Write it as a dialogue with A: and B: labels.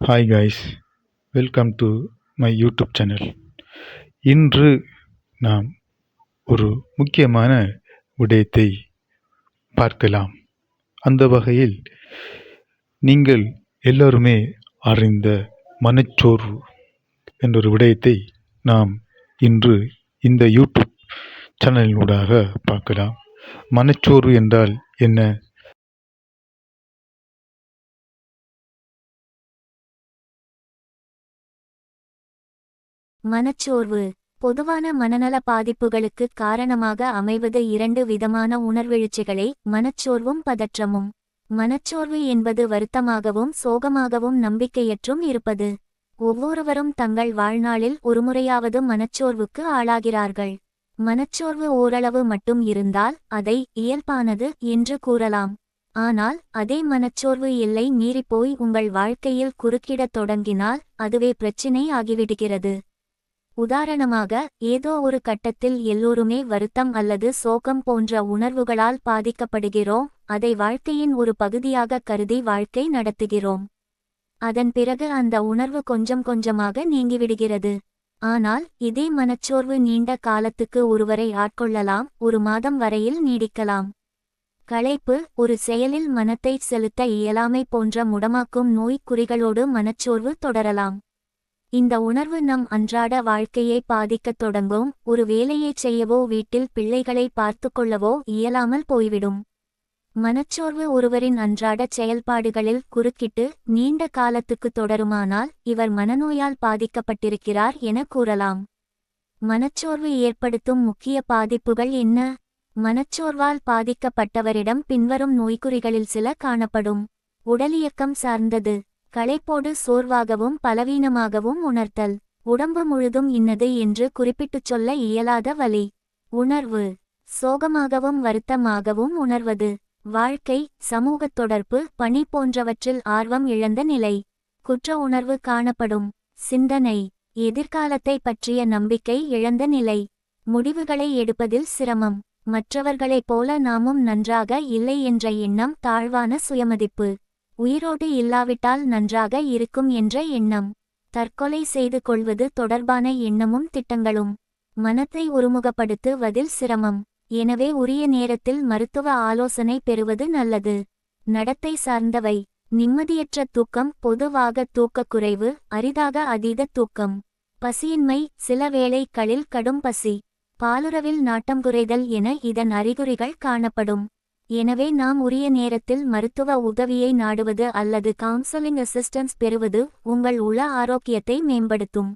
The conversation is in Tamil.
A: Hi guys welcome to my YouTube channel இன்று நாம் ஒரு முக்கியமான விடயத்தை பார்க்கலாம். அந்த வகையில் நீங்கள் எல்லோருமே அறிந்த மனச்சோர்வு என்றொரு விடயத்தை நாம் இன்று இந்த யூடியூப் சேனலினூடாக பார்க்கலாம். மனச்சோர்வு என்றால் என்ன?
B: மனச்சோர்வு. பொதுவான மனநல பாதிப்புகளுக்கு காரணமாக அமைவது இரண்டு விதமான உணர்வெழுச்சிகளே மனச்சோர்வும் பதற்றமும். மனச்சோர்வு என்பது வருத்தமாகவும் சோகமாகவும் நம்பிக்கையற்றும் இருப்பது. ஒவ்வொருவரும் தங்கள் வாழ்நாளில் ஒருமுறையாவது மனச்சோர்வுக்கு ஆளாகிறார்கள். மனச்சோர்வு ஓரளவு மட்டும் இருந்தால் அதை இயல்பானது என்று கூறலாம். ஆனால் அதே மனச்சோர்வு எல்லை மீறிப்போய் உங்கள் வாழ்க்கையில் குறுக்கிடத் தொடங்கினால் அதுவே பிரச்சினை ஆகிவிடுகிறது. உதாரணமாக ஏதோ ஒரு கட்டத்தில் எல்லோருமே வருத்தம் அல்லது சோகம் போன்ற உணர்வுகளால் பாதிக்கப்படுகிறோம் அதை வாழ்க்கையின் ஒரு பகுதியாக கருதி வாழ்க்கை நடத்துகிறோம். அதன் பிறகு அந்த உணர்வு கொஞ்சம் கொஞ்சமாக நீங்கிவிடுகிறது. ஆனால் இதே மனச்சோர்வு நீண்ட காலத்துக்கு ஒருவரை ஆட்கொள்ளலாம் ஒரு மாதம் வரையில் நீடிக்கலாம். களைப்பு ஒரு செயலில் மனத்தை செலுத்த இயலாமை போன்ற முடமாக்கும் நோய்க்குறிகளோடு மனச்சோர்வு தொடரலாம். இந்த உணர்வு நம் அன்றாட வாழ்க்கையை பாதிக்கத் தொடங்கும். ஒரு வேலையைச் செய்யவோ வீட்டில் பிள்ளைகளை பார்த்து கொள்ளவோ இயலாமல் போய்விடும். மனச்சோர்வு ஒருவரின் அன்றாடச் செயல்பாடுகளில் குறுக்கிட்டு நீண்ட காலத்துக்கு தொடருமானால் இவர் மனநோயால் பாதிக்கப்பட்டிருக்கிறார் என கூறலாம். மனச்சோர்வு ஏற்படுத்தும் முக்கிய பாதிப்புகள் என்ன? மனச்சோர்வால் பாதிக்கப்பட்டவரிடம் பின்வரும் நோய்க்குறிகளில் சில காணப்படும். உடலியக்கம் சார்ந்தது. களைப்போடு சோர்வாகவும் பலவீனமாகவும் உணர்த்தல். உடம்பு முழுதும் இன்னது என்று குறிப்பிட்டுச் சொல்ல இயலாத வலி. உணர்வு. சோகமாகவும் வருத்தமாகவும் உணர்வது. வாழ்க்கை சமூகத் தொடர்பு பணி போன்றவற்றில் ஆர்வம் இழந்த நிலை. குற்ற உணர்வு காணப்படும். சிந்தனை. எதிர்காலத்தை பற்றிய நம்பிக்கை இழந்த நிலை. முடிவுகளை எடுப்பதில் சிரமம். மற்றவர்களைப் போல நாமும் நன்றாக இல்லை என்ற எண்ணம் தாழ்வான சுயமதிப்பு. உயிரோடு இல்லாவிட்டால் நன்றாக இருக்கும் என்ற எண்ணம். தற்கொலை செய்து கொள்வது தொடர்பான எண்ணமும் திட்டங்களும். மனத்தை ஒருமுகப்படுத்துவதில் சிரமம். எனவே உரிய நேரத்தில் மருத்துவ ஆலோசனை பெறுவது நல்லது. நடத்தை சார்ந்தவை. நிம்மதியற்ற தூக்கம் பொதுவாக தூக்கக்குறைவு அரிதாக அதீத தூக்கம். பசியின்மை சில வேளைகளில் கடும் பசி. பாலுறவில் நாட்டம் குறைதல் என இதன் அறிகுறிகள் காணப்படும். எனவே நாம் உரிய நேரத்தில் மருத்துவ உதவியை நாடுவது அல்லது கவுன்சலிங் அசிஸ்டன்ஸ் பெறுவது உங்கள் உள ஆரோக்கியத்தை மேம்படுத்தும்.